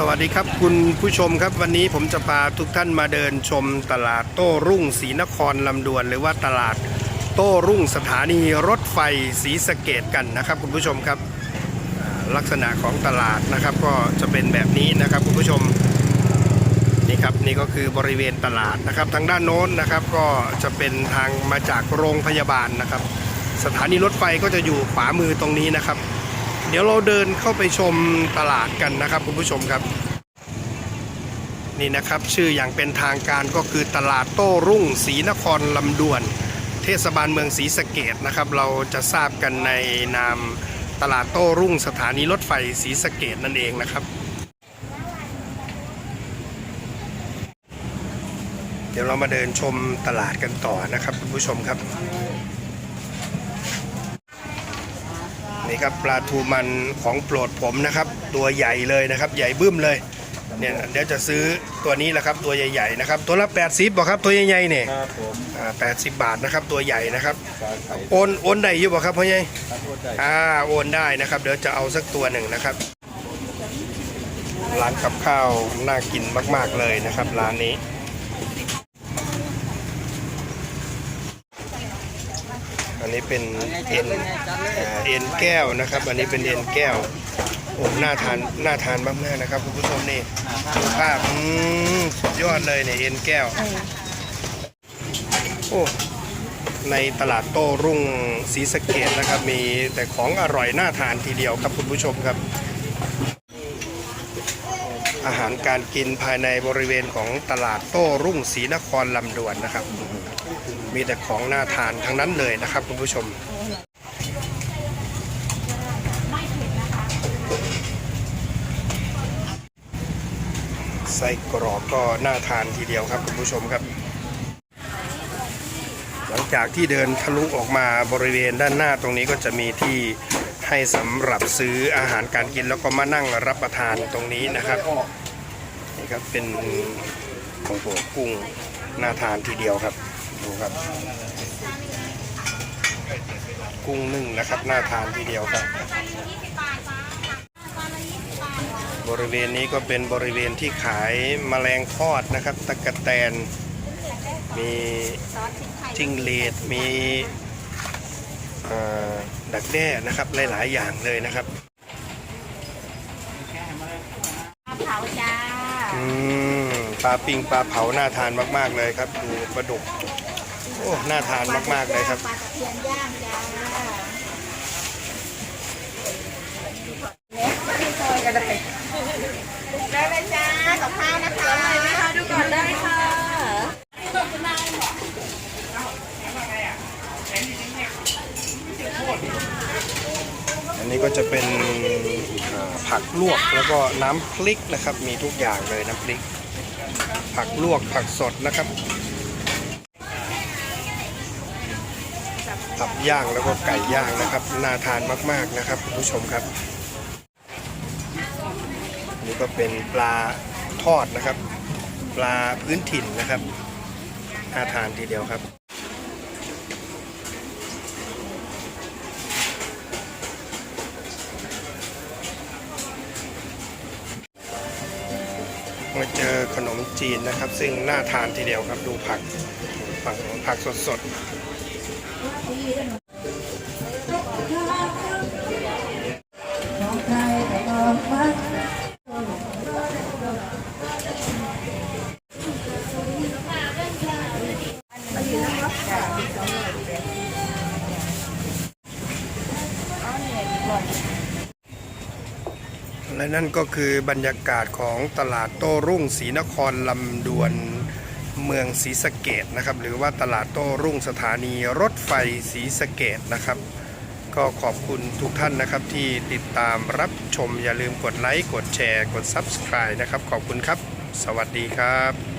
สวัสดีครับคุณผู้ชมครับวันนี้ผมจะพาทุกท่านมาเดินชมตลาดโต้รุ่งศรีนครลำดวน หรือว่าตลาดโต้รุ่งสถานีรถไฟศรีสะเกดกันนะครับ คุณผู้ชมครับลักษณะของตลาดนะครับ ก็จะเป็นแบบนี้นะครับ คุณผู้ชมนี่ครับนี่ก็คือบริเวณตลาดนะครับ ทางด้านโน้นนะครับก็จะเป็นทางมาจากโรงพยาบาลนะครับ สถานีรถไฟก็จะอยู่ขวามือตรงนี้นะครับ เดี๋ยวเราเดินเข้าไปชมตลาดกันนะครับคุณผู้ชมครับ นี่นะครับชื่ออย่างเป็นทางการก็คือตลาดโต้รุ่งศรีนครลำดวน เทศบาลเมืองศรีสะเกดนะครับ เราจะทราบกันในนามตลาดโต้รุ่งสถานีรถไฟศรีสะเกดนั่นเองนะครับ เดี๋ยวเรามาเดินชมตลาดกันต่อนะครับคุณผู้ชมครับ นี่ครับปลาทูมันของโปรดผมนะครับ ตัวใหญ่เลยนะครับ ใหญ่บึ้มเลยเนี่ยเดี๋ยวจะซื้อตัวนี้แหละครับตัวใหญ่ๆนะครับ ตัวละ80บอกครับตัวใหญ่ๆเนี่ยครับผมอ่า80บาทนะครับตัวใหญ่นะครับการใส่โอนโอนได้อยู่บ่ครับพ่อใหญ่ครับโทษใจอ่าโอนได้นะครับ เดี๋ยวจะเอาสักตัวหนึ่งนะครับ ร้านกับข้าวน่ากินมาก ๆเลยนะครับ ร้านนี้ อันนี้เป็นเอ็นเอ็นแก้วนะครับ อันนี้เป็นเอ็นแก้วโอ้หน้าทานหน้าทานมากๆนะครับคุณผู้ชมนี่ดูภาพสุดยอดเลยเนี่ยเอ็นแก้วโอ้ในตลาดโต้รุ่งศรีสะเกดนะครับ มีแต่ของอร่อยน่าทานทีเดียวครับคุณผู้ชมครับ อาหารการกินภายในบริเวณของตลาดโต้รุ่งศรีนครลำดวนนะครับ มีแต่ของน่าทานทั้งนั้นเลยนะครับคุณผู้ชมไส้กรอกก็น่าทานทีเดียวครับคุณผู้ชมครับ หลังจากที่เดินทะลุออกมาบริเวณด้านหน้าตรงนี้ก็จะมีที่ให้สำหรับซื้ออาหารการกินแล้วก็มานั่งรับประทานตรงนี้นะครับ ครับเป็นโอ้โหกุ้งน่าทานทีเดียวครับ ดูครับ กุ้งนึ่งนะครับน่าทานทีเดียวครับ บริเวณนี้ก็เป็นบริเวณที่ขายแมลงทอดนะครับตะกะแตน มีจิ้งเลดมีดักแด้นะครับหลาย ๆ อย่างเลยนะครับปลาเผาจ้า มปลาปิงปลาเผาน่าทานมากๆเลยครับ ดูปลาดุกโอ้น่าทานมากๆเลยครับปลาตะเพียนย่างจ้าเล็กที่ซอยกันเลยได้เลยจ้ากับข้าวนะคะไหมคะดูก่อนได้ค่ะ นี้ก็จะเป็นผักลวกแล้วก็น้ำพริกนะครับ มีทุกอย่างเลยน้ำพริก ผักลวกผักสดนะครับตับย่างแล้วก็ไก่ย่างนะครับน่าทานมากๆนะครับคุณผู้ชมครับ นี่ก็เป็นปลาทอดนะครับ ปลาพื้นถิ่นนะครับน่าทานทีเดียวครับ มาเจอขนมจีนนะครับ ซึ่งน่าทานทีเดียวครับดูผัก ผักผักสดๆ และนั่นก็คือบรรยากาศของตลาดโต้รุ่งศรีนครลำดวนเมืองศรีสะเกดนะครับ หรือว่าตลาดโต้รุ่งสถานีรถไฟศรีสะเกดนะครับ ก็ขอบคุณทุกท่านนะครับที่ติดตามรับชมอย่าลืมกดไลค์ กดแชร์ กด Subscribe นะครับ ขอบคุณครับ สวัสดีครับ